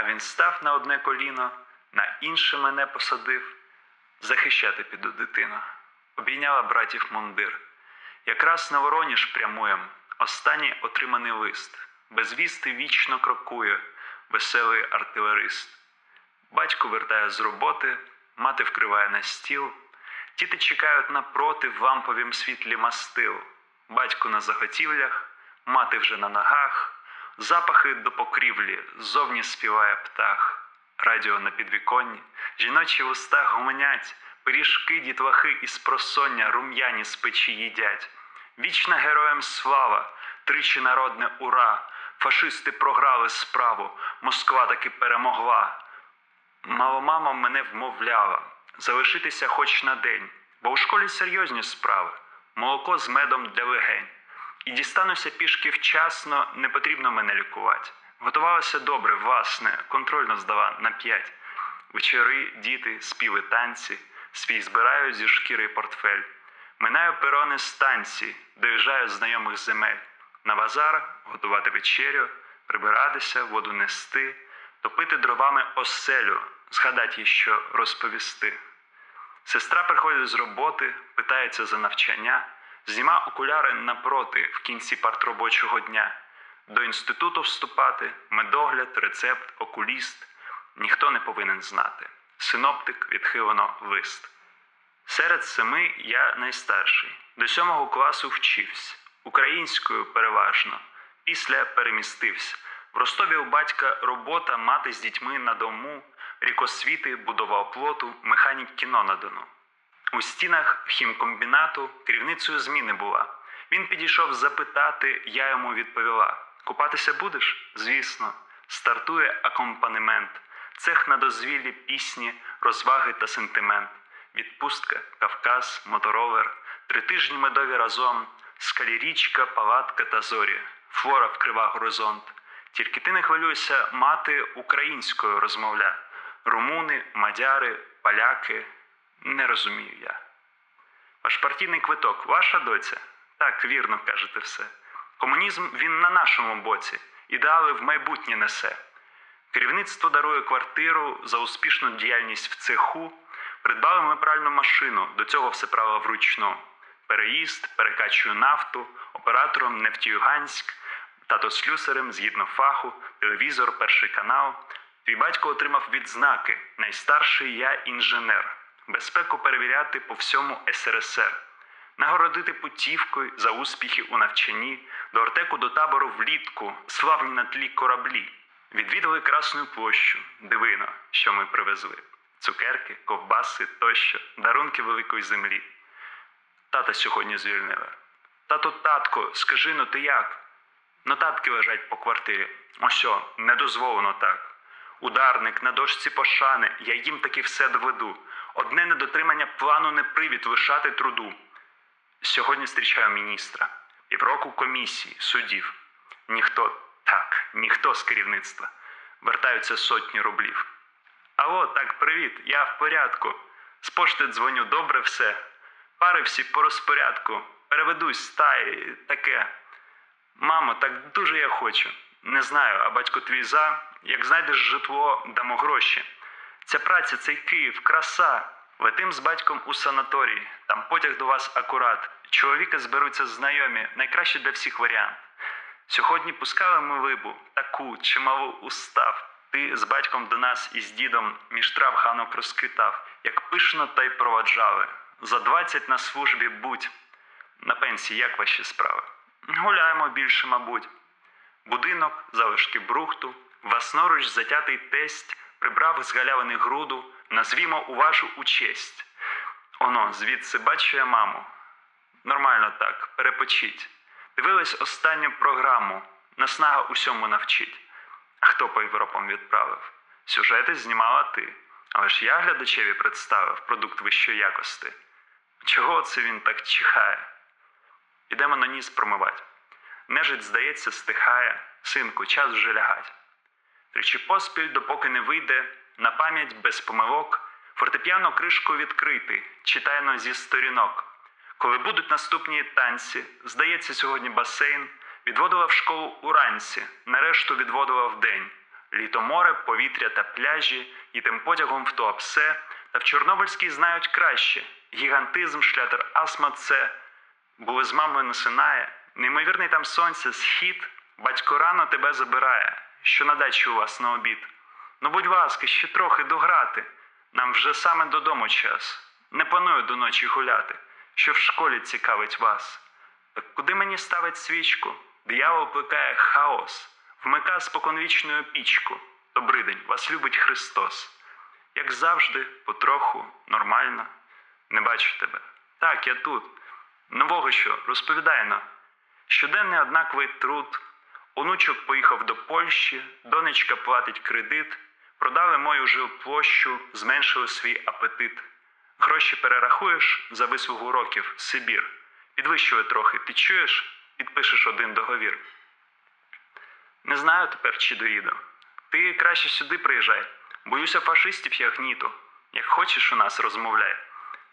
А він став на одне коліно, на інше мене посадив. Захищати піду дитину. Обійняла братів мундир. Якраз на Вороніж прямуєм, останній отриманий лист. Без вісти вічно крокує веселий артилерист. Батько вертає з роботи, мати вкриває на стіл. Діти чекають напроти в ламповім світлі мастил. Батько на заготівлях, мати вже на ногах, запахи до покрівлі, ззовні співає птах. Радіо на підвіконні, жіночі вуста гомонять, пиріжки дітлахи із просоння рум'яні з печі їдять. Вічна героям слава, тричі народне ура! Фашисти програли справу, Москва таки перемогла. Маломама мене вмовляла залишитися хоч на день, бо у школі серйозні справи, молоко з медом для легень. І дістануся пішки вчасно, не потрібно мене лікувати. Готувалася добре, власне, контрольно здала на п'ять. Вечори, діти, співи, танці, свій збираю зі шкіри портфель. Минаю перони станції, доїжджаю знайомих земель. На базар готувати вечерю, прибиратися, воду нести, топити дровами оселю, згадать їй що розповісти. Сестра приходить з роботи, питається за навчання, зніма окуляри напроти в кінці партробочого дня. До інституту вступати, медогляд, рецепт, окуліст ніхто не повинен знати. Синоптик відхилено лист. Серед семи я найстарший. До сьомого класу вчився. Українською переважно. Після перемістився. В Ростові у батька робота мати з дітьми на дому, рікосвіти, будова оплоту, механік кіно на Дону. У стінах хімкомбінату керівницею зміни була. Він підійшов запитати, я йому відповіла: Купатися будеш? Звісно, стартує акомпанемент, цех на дозвіллі пісні, розваги та сентимент. Відпустка, Кавказ, моторолер, три тижні медові разом, скалірічка, палатка та зорі, флора вкрива горизонт. Тільки ти не хвилюйся, мати українською розмовля. Румуни, мадяри, поляки, не розумію я. Ваш партійний квиток, ваша доця? Так, вірно кажете все. Комунізм він на нашому боці, ідеали в майбутнє несе. Керівництво дарує квартиру за успішну діяльність в цеху. Придбали ми пральну машину, до цього все правило вручну. Переїзд, перекачую нафту, оператором Нефтьюганськ, тато слюсарем згідно фаху, телевізор, перший канал. Твій батько отримав відзнаки. Найстарший я інженер. Безпеку перевіряти по всьому СРСР. Нагородити путівкою за успіхи у навчанні, до Ортеку до табору влітку, славні на тлі кораблі. Відвідали Красну площу, дивино, що ми привезли. Цукерки, ковбаси тощо, дарунки великої землі. Тата сьогодні звільнили. Тато, татко, скажи ну ти як? Нотатки лежать по квартирі. О, не дозволено так. Ударник на дошці пошани, я їм таки все доведу. Одне недотримання плану не привід лишати труду. Сьогодні зустрічаю міністра, півроку комісії, судів. Ніхто, так, ніхто з керівництва. Вертаються сотні рублів. Алло, так, привіт, я в порядку. З пошти дзвоню, добре все. Пари всі по розпорядку. Переведусь, та й таке. Мамо, так дуже я хочу. Не знаю, а батько твій за. Як знайдеш житло, дамо гроші. Ця праця, цей Київ, краса. Летим з батьком у санаторій, там потяг до вас акурат. Чоловіка зберуться знайомі, найкраще для всіх варіант. Сьогодні пускали ми вибу, таку чималу устав. Ти з батьком до нас і з дідом між трав ганок розквітав, як пишно та й проваджали. За двадцять на службі будь. На пенсії як ваші справи? Гуляємо більше, мабуть. Будинок, залишки брухту, власноруч затятий тесть, прибрав з галявини груду, назвімо у вашу учесть. Оно, звідси бачу я маму. Нормально так, перепочіть. Дивились останню програму, наснага усьому навчить. А хто по Європам відправив? Сюжети знімала ти. Але ж я глядачеві представив продукт вищої якості. Чого це він так чихає? Ідемо на ніс промивать. Нежить, здається, стихає, синку, час вже лягать. Тричі поспіль, допоки не вийде, на пам'ять без помилок, фортепіано кришку відкрити, читайно зі сторінок. Коли будуть наступні танці, здається, сьогодні басейн, відводила в школу уранці, нарешту відводила вдень. Літо море, повітря та пляжі, і тим потягом в Туапсе, та в Чорнобильській знають краще. Гігантизм, шлятер астма це. Були з мамою на Синає, неймовірний там сонце, схід, батько рано тебе забирає, що на дачі у вас на обід. Ну, будь ласка, ще трохи дограти. Нам вже саме додому час. Не планую до ночі гуляти, що в школі цікавить вас. Так куди мені ставить свічку? Диявол плекає хаос, вмика споконвічною пічку. Добрий день, вас любить Христос. Як завжди, потроху, нормально. Не бачу тебе. Так, я тут. Нового що, розповідай на. Щоденний однаковий труд. Онучок поїхав до Польщі, донечка платить кредит, продали мою жилплощу, зменшили свій апетит. Гроші перерахуєш за вислугу років, Сибір. Підвищує трохи, ти чуєш? Підпишеш один договір. Не знаю тепер, чи доїду. Ти краще сюди приїжджай. Боюся фашистів я гніту. Як хочеш у нас розмовляй.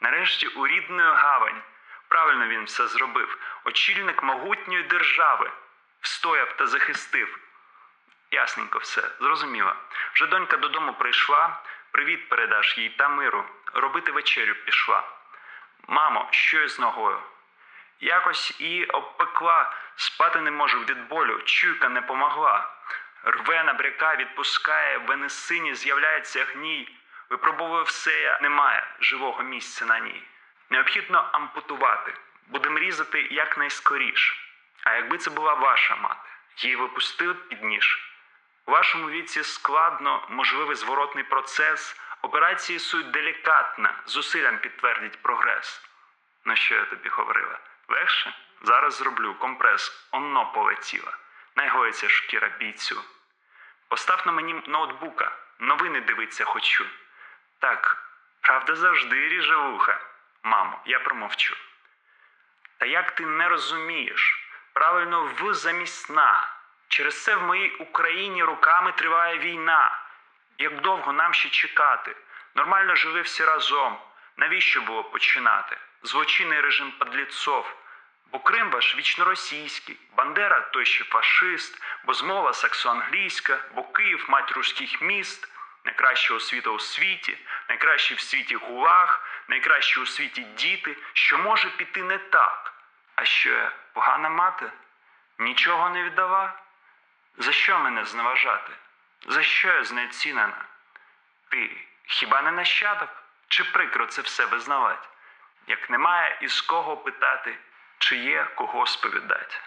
Нарешті у рідну гавань. Правильно він все зробив. Очільник могутньої держави. Встояв та захистив. Ясненько все, зрозуміло. Вже донька додому прийшла, привіт передаш їй та миру. Робити вечерю пішла. Мамо, що із ногою? Якось і обпекла, спати не можу від болю, чуйка не помогла. Рве набряка, відпускає, в венесині з'являється гній. Випробовує все, немає живого місця на ній. Необхідно ампутувати. Будем різати якнайскоріш. А якби це була ваша мати, її випустили б під ніж. У вашому віці складно, можливий зворотний процес. Операції суть делікатна, зусиллям підтвердять прогрес. Ну що я тобі говорила? Легше? Зараз зроблю компрес, онно полетіла. Найгоїться шкіра бійцю. Постав на мені ноутбука, новини дивиться хочу. Так, правда завжди ріже вуха. Мамо, я промовчу. Та як ти не розумієш? Правильно в замість на. Через це в моїй Україні руками триває війна. Як довго нам ще чекати? Нормально жили всі разом. Навіщо було починати? Злочинний режим падліцов. Бо Крим ваш вічно російський, Бандера той ще фашист, бо змова саксо-англійська, бо Київ мать руських міст, найкраще освіта у світі, найкращий в світі гулаг, найкращі у світі діти, що може піти не так. А що погана мати? Нічого не віддала? За що мене зневажати? За що я знецінена? Ти хіба не нащадок? Чи прикро це все визнавать? Як немає із кого питати, чи є кого сповідать?